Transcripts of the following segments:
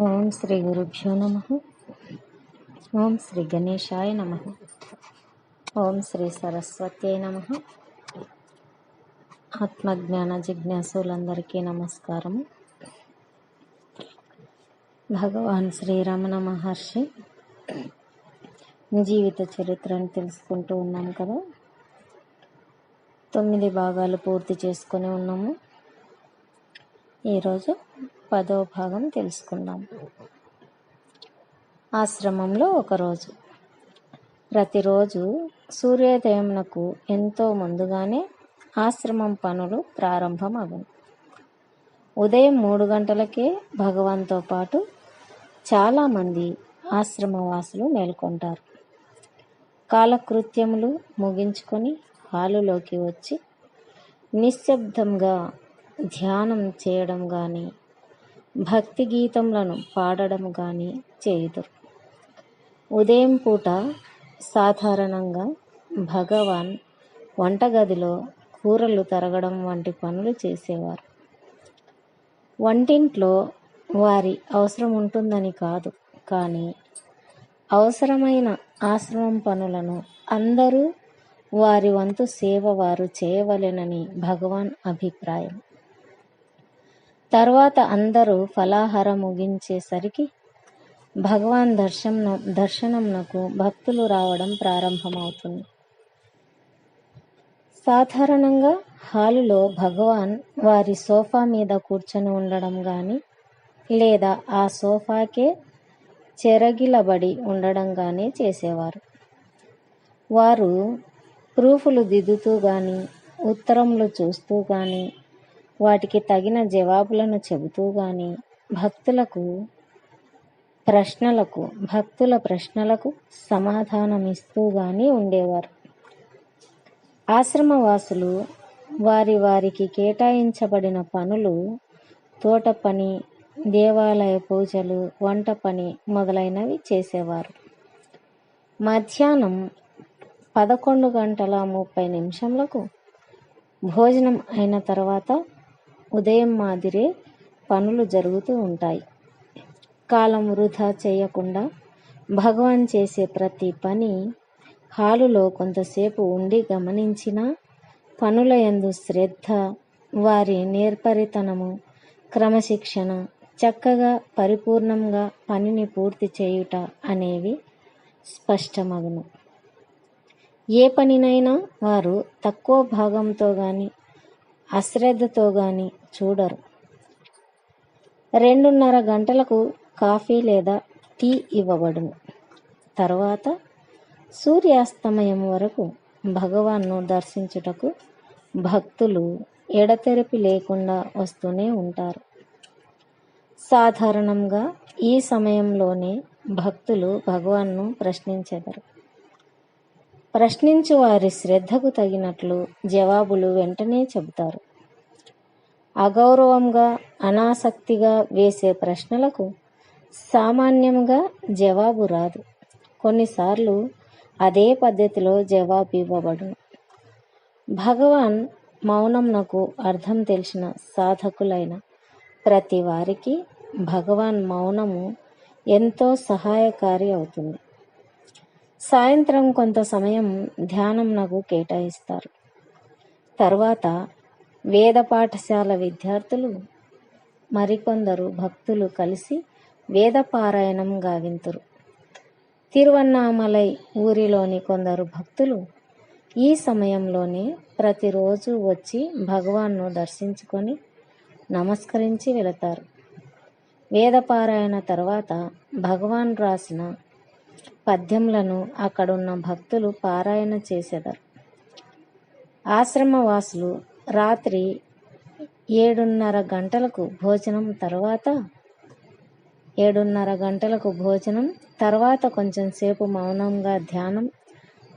ఓం శ్రీ గురుభ్యో నమ. ఓం శ్రీ గణేశాయ నమ. ఓం శ్రీ సరస్వతి నమ. ఆత్మజ్ఞాన జిజ్ఞాసులందరికీ నమస్కారము. భగవాన్ శ్రీరమణ మహర్షి జీవిత చరిత్రను తెలుసుకుంటూ ఉన్నాం కదా. తొమ్మిది భాగాలు పూర్తి చేసుకొని ఉన్నాము. ఈరోజు పదో భాగం తెలుసుకుందాం. ఆశ్రమంలో ఒకరోజు ప్రతిరోజు సూర్యోదయంనకు ఎంతో ముందుగానే ఆశ్రమం పనులు ప్రారంభమగును. ఉదయం మూడు గంటలకే భగవాన్తో పాటు చాలామంది ఆశ్రమవాసులు మేల్కొంటారు. కాలకృత్యములు ముగించుకొని హాలులోకి వచ్చి నిశ్శబ్దంగా ధ్యానం చేయడం కానీ భక్తి గీతములను పాడడం కానీ చేయుదురు. ఉదయం పూట సాధారణంగా భగవాన్ వంటగదిలో కూరలు తరగడం వంటి పనులు చేసేవారు. వంటింట్లో వారి అవసరం ఉంటుందని కాదు కానీ అవసరమైన ఆశ్రమం పనులను అందరూ వారి వంతు సేవ వారు చేయవలెనని భగవాన్ అభిప్రాయం. తర్వాత అందరూ ఫలాహారం ముగించేసరికి భగవాన్ దర్శనం దర్శనంనకు భక్తులు రావడం ప్రారంభమవుతుంది. సాధారణంగా హాలులో భగవాన్ వారి సోఫా మీద కూర్చొని ఉండడం కానీ లేదా ఆ సోఫాకే చెరగిలబడి ఉండడం కానీ చేసేవారు. వారు ప్రూఫులు దిద్దుతూ కానీ ఉత్తరములు చూస్తూ కానీ వాటికి తగిన జవాబులను చెబుతూ కానీ భక్తులకు ప్రశ్నలకు భక్తుల ప్రశ్నలకు సమాధానమిస్తూ కానీ ఉండేవారు. ఆశ్రమవాసులు వారి వారికి కేటాయించబడిన పనులు తోట పని దేవాలయ పూజలు వంట పని మొదలైనవి చేసేవారు. మధ్యాహ్నం పదకొండు గంటల ముప్పై నిమిషంలకు భోజనం అయిన తర్వాత ఉదయం మాదిరే పనులు జరుగుతూ ఉంటాయి. కాలం వృధా చేయకుండా భగవాన్ చేసే ప్రతి పని హాలులో కొంతసేపు ఉండి గమనించిన పనుల యందు శ్రద్ధ వారి నేర్పరితనము క్రమశిక్షణ చక్కగా పరిపూర్ణంగా పనిని పూర్తి చేయుట అనేవి స్పష్టమగును. ఏ పనినైనా వారు తక్కువ భాగంతో కానీ అశ్రద్ధతో కానీ చూడరు. రెండున్నర గంటలకు కాఫీ లేదా టీ ఇవ్వబడును. తర్వాత సూర్యాస్తమయం వరకు భగవాన్ను దర్శించుటకు భక్తులు ఎడతెరిపి లేకుండా వస్తూనే ఉంటారు. సాధారణంగా ఈ సమయంలోనే భక్తులు భగవాన్ను ప్రశ్నించెదరు. ప్రశ్నించు వారి శ్రద్ధకు తగినట్లు జవాబులు వెంటనే చెబుతారు. అగౌరవంగా అనాసక్తిగా వేసే ప్రశ్నలకు సామాన్యంగా జవాబు రాదు. కొన్నిసార్లు అదే పద్ధతిలో జవాబు ఇవ్వబడును భగవాన్ మౌనంనకు అర్థం తెలిసిన సాధకులైన ప్రతి వారికి భగవాన్ మౌనము ఎంతో సహాయకారి అవుతుంది. సాయంత్రం కొంత సమయం ధ్యానం నగు కేటాయిస్తారు. తర్వాత వేద పాఠశాల విద్యార్థులు మరికొందరు భక్తులు కలిసి వేద పారాయణం గావింతురు. తిరువన్నామలై ఊరిలోని కొందరు భక్తులు ఈ సమయంలోనే ప్రతిరోజు వచ్చి భగవాన్ను దర్శించుకొని నమస్కరించి వెళతారు. వేదపారాయణ తర్వాత భగవాన్ రాసిన పద్యములను అక్కడున్న భక్తులు పారాయణ చేసేదారు. ఆశ్రమవాసులు రాత్రి ఏడున్నర గంటలకు భోజనం తర్వాత ఏడున్నర గంటలకు భోజనం తర్వాత కొంచెం సేపు మౌనంగా ధ్యానం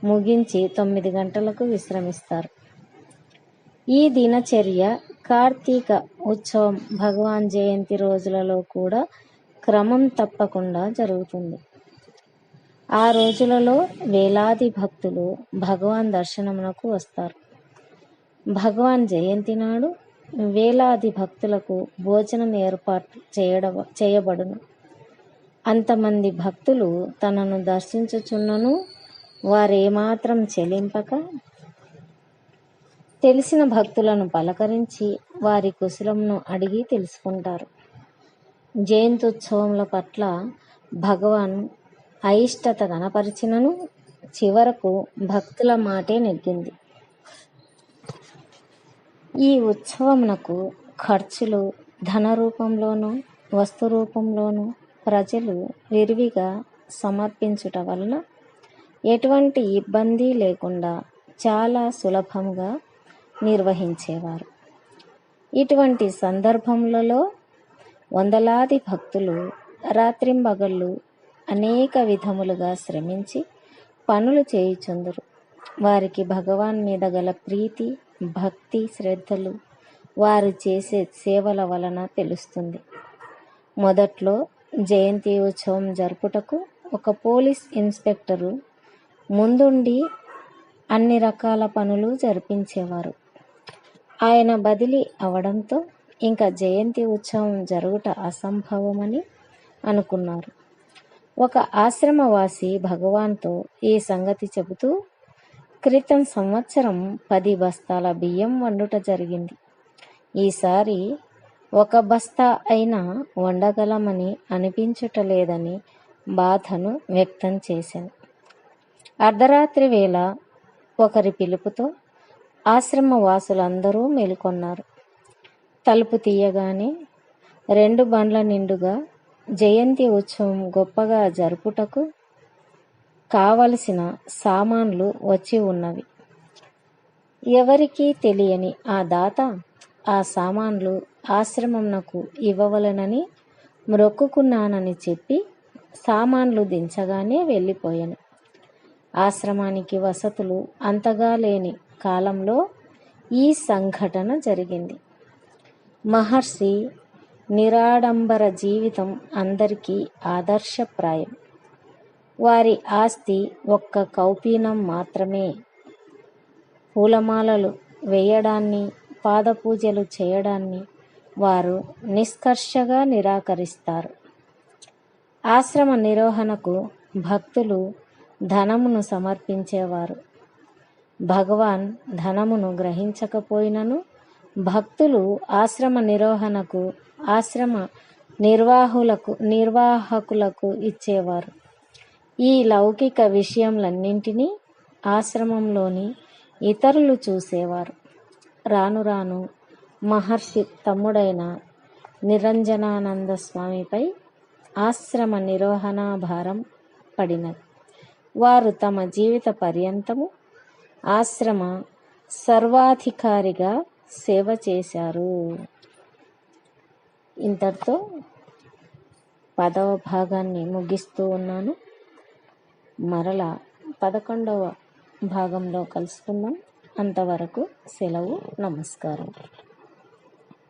ముగించి తొమ్మిది గంటలకు విశ్రమిస్తారు. ఈ దినచర్య కార్తీక ఉత్సవం భగవాన్ జయంతి రోజులలో కూడా క్రమం తప్పకుండా జరుగుతుంది. ఆ రోజులలో వేలాది భక్తులు భగవాన్ దర్శనమునకు వస్తారు. భగవాన్ జయంతి నాడు వేలాది భక్తులకు భోజనం ఏర్పాటు చేయడ చేయబడును. అంతమంది భక్తులు తనను దర్శించుచున్నను వారేమాత్రం చెలింపక తెలిసిన భక్తులను పలకరించి వారి కుశలంను అడిగి తెలుసుకుంటారు. జయంత్యుత్సవముల పట్ల భగవాన్ అయిష్టత కనపరిచినను చివరకు భక్తుల మాటే నెగ్గింది. ఈ ఉత్సవమునకు ఖర్చులు ధన రూపంలోనూ వస్తు రూపంలోనూ ప్రజలు విరివిగా సమర్పించుట వలన ఎటువంటి ఇబ్బంది లేకుండా చాలా సులభంగా నిర్వహించేవారు. ఇటువంటి సందర్భములలో వందలాది భక్తులు రాత్రింబగళ్ళు అనేక విధములుగా శ్రమించి పనులు చేయుచుందురు. వారికి భగవాన్ మీద గల ప్రీతి భక్తి శ్రద్ధలు వారు చేసే సేవల వలన తెలుస్తుంది. మొదట్లో జయంతి ఉత్సవం జరుపుటకు ఒక పోలీస్ ఇన్స్పెక్టరు ముందుండి అన్ని రకాల పనులు జరిపించేవారు. ఆయన బదిలీ అవడంతో ఇంకా జయంతి ఉత్సవం జరుగుట అసంభవమని అనుకున్నారు. ఒక ఆశ్రమవాసి భగవాన్తో ఈ సంగతి చెబుతూ క్రితం సంవత్సరం పది బస్తాల బియ్యం వండుట జరిగింది. ఈసారి ఒక బస్తా అయినా వండగలమని అనిపించటలేదని బాధను వ్యక్తం చేశాను. అర్ధరాత్రి వేళ ఒకరి పిలుపుతో ఆశ్రమ వాసులందరూ మేలుకొన్నారు. తలుపు తీయగానే రెండు బండ్ల నిండుగా జయంతి ఉత్సవం గొప్పగా జరుపుటకు కావలసిన సామాన్లు వచ్చి ఉన్నవి. ఎవరికీ తెలియని ఆ దాత ఆ సామాన్లు ఆశ్రమంనకు ఇవ్వవలనని మ్రొక్కుకున్నానని చెప్పి సామాన్లు దించగానే వెళ్ళిపోయాను. ఆశ్రమానికి వసతులు అంతగా లేని కాలంలో ఈ సంఘటన జరిగింది. మహర్షి నిరాడంబర జీవితం అందరికీ ఆదర్శప్రాయం. వారి ఆస్తి ఒక్క కౌపీనం మాత్రమే. పూలమాలలు వేయడాన్ని పాదపూజలు చేయడాన్ని వారు నిష్కర్షగా నిరాకరిస్తారు. ఆశ్రమ నిర్వహణకు భక్తులు ధనమును సమర్పించేవారు. భగవాన్ ధనమును గ్రహించకపోయినను భక్తులు ఆశ్రమ నిర్వహణకు ఆశ్రమ నిర్వాహులకు నిర్వాహకులకు ఇచ్చేవారు. ఈ లౌకిక విషయంలన్నింటినీ ఆశ్రమంలోని ఇతరులు చూసేవారు. రాను రాను మహర్షి తమ్ముడైన నిరంజనానంద స్వామిపై ఆశ్రమ నిర్వహణ భారం పడినది. వారు తమ జీవిత పర్యంతము ఆశ్రమ సర్వాధికారిగా సేవ చేశారు. ఇంతటితో పదవ భాగాన్ని ముగిస్తూ ఉన్నాను. మరలా పదకొండవ భాగంలో కలుసుకుందాం. అంతవరకు సెలవు నమస్కారం.